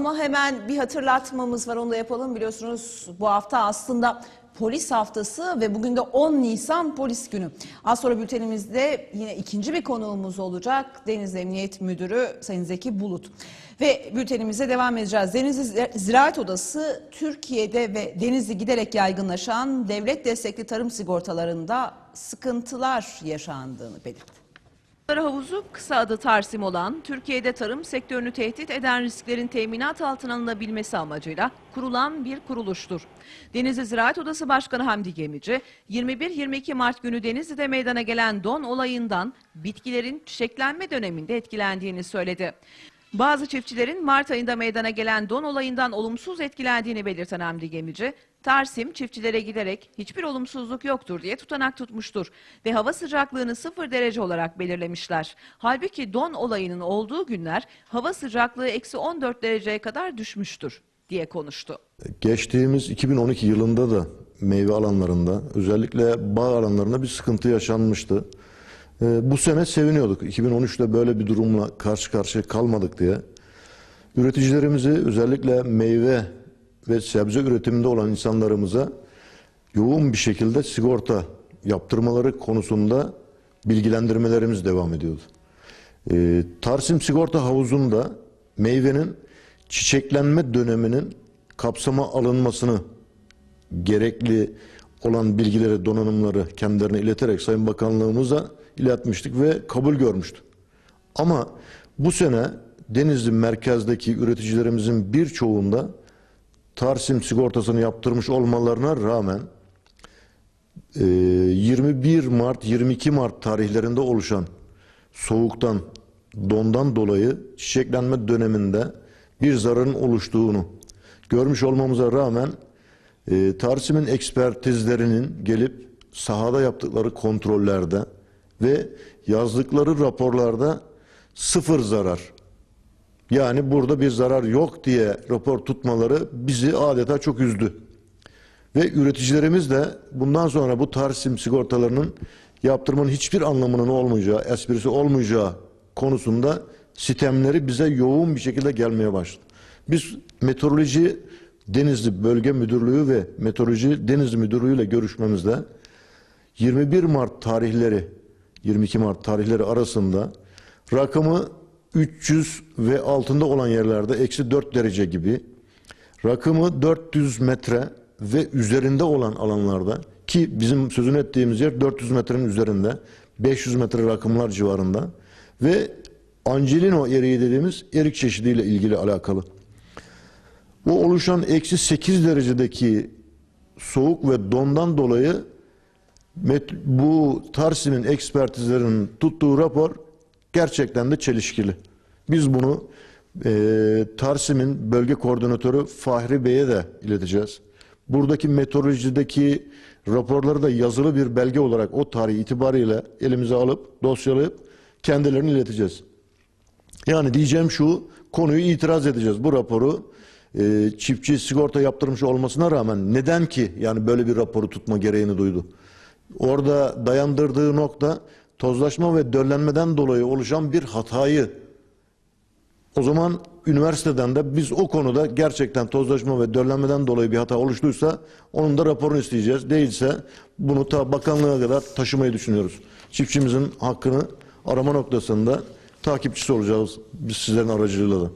Ama hemen bir hatırlatmamız var onu da yapalım biliyorsunuz bu hafta aslında polis haftası ve bugün de 10 Nisan polis günü. Az sonra bültenimizde yine ikinci bir konuğumuz olacak Deniz Emniyet Müdürü Sayın Zeki Bulut. Ve bültenimize devam edeceğiz. Denizli Ziraat Odası Türkiye'de ve Denizli giderek yaygınlaşan devlet destekli tarım sigortalarında sıkıntılar yaşandığını belirtti. Havuzu kısa adı Tarsim olan, Türkiye'de tarım sektörünü tehdit eden risklerin teminat altına alınabilmesi amacıyla kurulan bir kuruluştur. Denizli Ziraat Odası Başkanı Hamdi Gemici, 21-22 Mart günü Denizli'de meydana gelen don olayından bitkilerin çiçeklenme döneminde etkilendiğini söyledi. Bazı çiftçilerin Mart ayında meydana gelen don olayından olumsuz etkilendiğini belirten Hamdi Gemici, Tarsim çiftçilere giderek hiçbir olumsuzluk yoktur diye tutanak tutmuştur ve hava sıcaklığını sıfır derece olarak belirlemişler. Halbuki don olayının olduğu günler hava sıcaklığı eksi 14 dereceye kadar düşmüştür diye konuştu. Geçtiğimiz 2012 yılında da meyve alanlarında özellikle bağ alanlarında bir sıkıntı yaşanmıştı. Ee, bu sene seviniyorduk. 2013'te böyle bir durumla karşı karşıya kalmadık diye. Üreticilerimizi özellikle meyve ve sebze üretiminde olan insanlarımıza yoğun bir şekilde sigorta yaptırmaları konusunda bilgilendirmelerimiz devam ediyordu. Ee, Tarsim Sigorta Havuzu'nda meyvenin çiçeklenme döneminin kapsama alınmasını gerekli olan bilgileri, donanımları kendilerine ileterek Sayın Bakanlığımıza iletmiştik ve kabul görmüştü. Ama bu sene Denizli merkezdeki üreticilerimizin birçoğunda Tarsim sigortasını yaptırmış olmalarına rağmen e, 21 Mart 22 Mart tarihlerinde oluşan soğuktan dondan dolayı çiçeklenme döneminde bir zararın oluştuğunu görmüş olmamıza rağmen e, Tarsim'in ekspertizlerinin gelip sahada yaptıkları kontrollerde ve yazdıkları raporlarda sıfır zarar yani burada bir zarar yok diye rapor tutmaları bizi adeta çok üzdü. Ve üreticilerimiz de bundan sonra bu Tarsim sigortalarının yaptırmanın hiçbir anlamının olmayacağı, esprisi olmayacağı konusunda sistemleri bize yoğun bir şekilde gelmeye başladı. Biz meteoroloji Denizli Bölge Müdürlüğü ve Meteoroloji Denizli Müdürlüğü ile görüşmemizde 21 Mart tarihleri 22 Mart tarihleri arasında rakamı 300 ve altında olan yerlerde eksi 4 derece gibi rakamı 400 metre ve üzerinde olan alanlarda ki bizim sözünü ettiğimiz yer 400 metrenin üzerinde 500 metre rakımlar civarında ve Angelino eriği dediğimiz erik çeşidiyle ilgili alakalı. Bu oluşan eksi 8 derecedeki soğuk ve dondan dolayı bu Tarsim'in ekspertizlerinin tuttuğu rapor gerçekten de çelişkili. Biz bunu e, Tarsim'in bölge koordinatörü Fahri Bey'e de ileteceğiz. Buradaki meteorolojideki raporları da yazılı bir belge olarak o tarih itibariyle elimize alıp dosyalayıp kendilerine ileteceğiz. Yani diyeceğim şu konuyu itiraz edeceğiz. Bu raporu e, çiftçi sigorta yaptırmış olmasına rağmen neden ki yani böyle bir raporu tutma gereğini duydu? Orada dayandırdığı nokta tozlaşma ve döllenmeden dolayı oluşan bir hatayı o zaman üniversiteden de biz o konuda gerçekten tozlaşma ve döllenmeden dolayı bir hata oluştuysa onun da raporunu isteyeceğiz. Değilse bunu ta bakanlığa kadar taşımayı düşünüyoruz. Çiftçimizin hakkını arama noktasında takipçisi olacağız biz sizlerin aracılığıyla da.